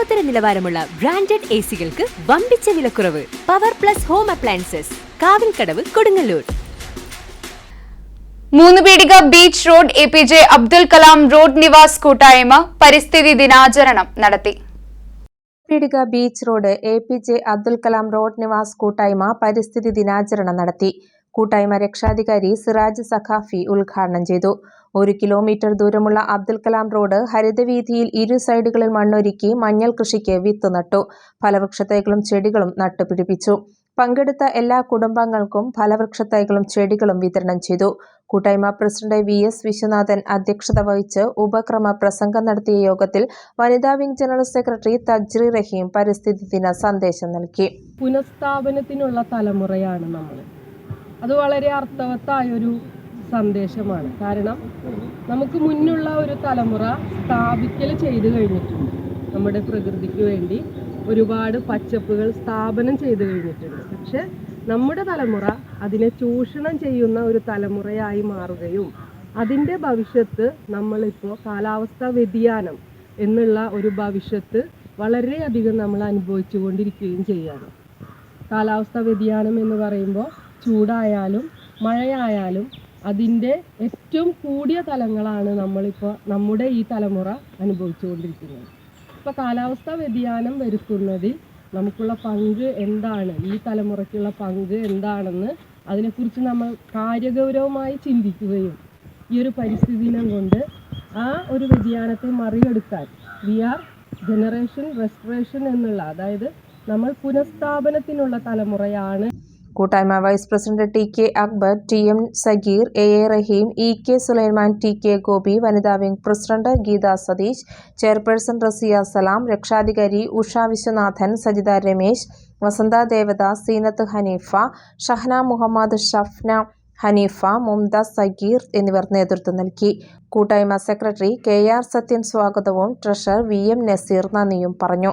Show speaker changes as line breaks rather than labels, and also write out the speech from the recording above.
ലോകോത്തര നിലവാരമുള്ള branded A സികൾക്ക് വമ്പിച്ച വിലക്കുറവ്. Power plus home appliances Kavilkadavu Kodungallur.
Moonnu Peedika beach road A P J Abdul Kalam road Niwas കൂട്ടായ്മ പരിസ്ഥിതി ദിനാചരണം നടത്തി.
Peedika beach road A P J Abdul Kalam road Niwas കൂട്ടായ്മ പരിസ്ഥിതി ദിനാചരണം നടത്തി. കൂട്ടായ്മ രക്ഷാധികാരി സിറാജ് സഖാഫി ഉദ്ഘാടനം ചെയ്തു. ഒരു കിലോമീറ്റർ ദൂരമുള്ള അബ്ദുൽ കലാം റോഡ് ഹരിതവീതിയിൽ ഇരു സൈഡുകളിൽ മണ്ണൊരുക്കി മഞ്ഞൾ കൃഷിക്ക് വിത്ത് നട്ടു. ഫലവൃക്ഷത്തൈകളും ചെടികളും നട്ടുപിടിപ്പിച്ചു. പങ്കെടുത്ത എല്ലാ കുടുംബങ്ങൾക്കും ഫലവൃക്ഷത്തൈകളും ചെടികളും വിതരണം ചെയ്തു. കൂട്ടായ്മ പ്രസിഡന്റ് വി എസ് വിശ്വനാഥൻ അധ്യക്ഷത വഹിച്ച് ഉപക്രമ പ്രസംഗം നടത്തിയ യോഗത്തിൽ വനിതാ wing general secretary Tajri Rahim പരിസ്ഥിതി ദിന സന്ദേശം നൽകി.
പുനഃസ്ഥാപനത്തിനുള്ള തലമുറയാണ് നമ്മൾ. അത് വളരെ അർത്ഥവത്തായ ഒരു സന്ദേശമാണ്. കാരണം നമുക്ക് മുന്നുള്ള ഒരു തലമുറ സ്ഥാപിക്കൽ ചെയ്തു കഴിഞ്ഞിട്ടുണ്ട്. നമ്മുടെ പ്രകൃതിക്ക് വേണ്ടി ഒരുപാട് പച്ചപ്പുകൾ സ്ഥാപനം ചെയ്തു കഴിഞ്ഞിട്ടുണ്ട്. പക്ഷെ നമ്മുടെ തലമുറ അതിനെ ചൂഷണം ചെയ്യുന്ന ഒരു തലമുറയായി മാറുകയും അതിന്റെ ഭവിഷ്യത്ത് നമ്മളിപ്പോൾ കാലാവസ്ഥാ വ്യതിയാനം എന്നുള്ള ഒരു ഭവിഷ്യത്ത് വളരെയധികം നമ്മൾ അനുഭവിച്ചു കൊണ്ടിരിക്കുകയും ചെയ്യാണ്. കാലാവസ്ഥാ വ്യതിയാനം എന്ന് പറയുമ്പോൾ ചൂടായാലും മഴയായാലും അതിന്റെ ഏറ്റവും കൂടിയ തലങ്ങളാണ് നമ്മളിപ്പോൾ നമ്മുടെ ഈ തലമുറ അനുഭവിച്ചുകൊണ്ടിരിക്കുന്നത്. ഇപ്പോൾ കാലാവസ്ഥാ വ്യതിയാനം വരുത്തുന്നതിൽ നമുക്കുള്ള പങ്ക് എന്താണ്? ഈ തലമുറയ്ക്കുള്ള പങ്ക് എന്താണെന്ന് അതിനെക്കുറിച്ച് നമ്മൾ കാര്യഗൗരവമായി ചിന്തിക്കുകയും ഈ ഒരു പരിസ്ഥിതി കൊണ്ട് ആ ഒരു വ്യതിയാനത്തെ മറികടക്കാൻ വി ആർ ജനറേഷൻ റെസ്റ്റോറേഷൻ എന്നുള്ള അതായത് നമ്മൾ പുനഃസ്ഥാപനത്തിനുള്ള തലമുറയാണ്.
കൂട്ടായ്മ vice president T K Akbar T M Sageer A A Raheem E K Sulaiman T K Gopi വനിതാ wing president Geetha Satheesh chairperson Razia Salam രക്ഷാധികാരി ഉഷ വിശ്വനാഥൻ സജിത രമേശ് വസന്ത ദേവദാസ് സീനത്ത് ഹനീഫ ഷഹന മുഹമ്മദ് ഷഫ്ന ഹനീഫ മുംതാസ് സഗീർ എന്നിവർ നേതൃത്വം നൽകി. കൂട്ടായ്മ സെക്രട്ടറി കെ ആർ സത്യൻ സ്വാഗതവും ട്രഷറർ വി എം നസീർ നന്ദിയും പറഞ്ഞു.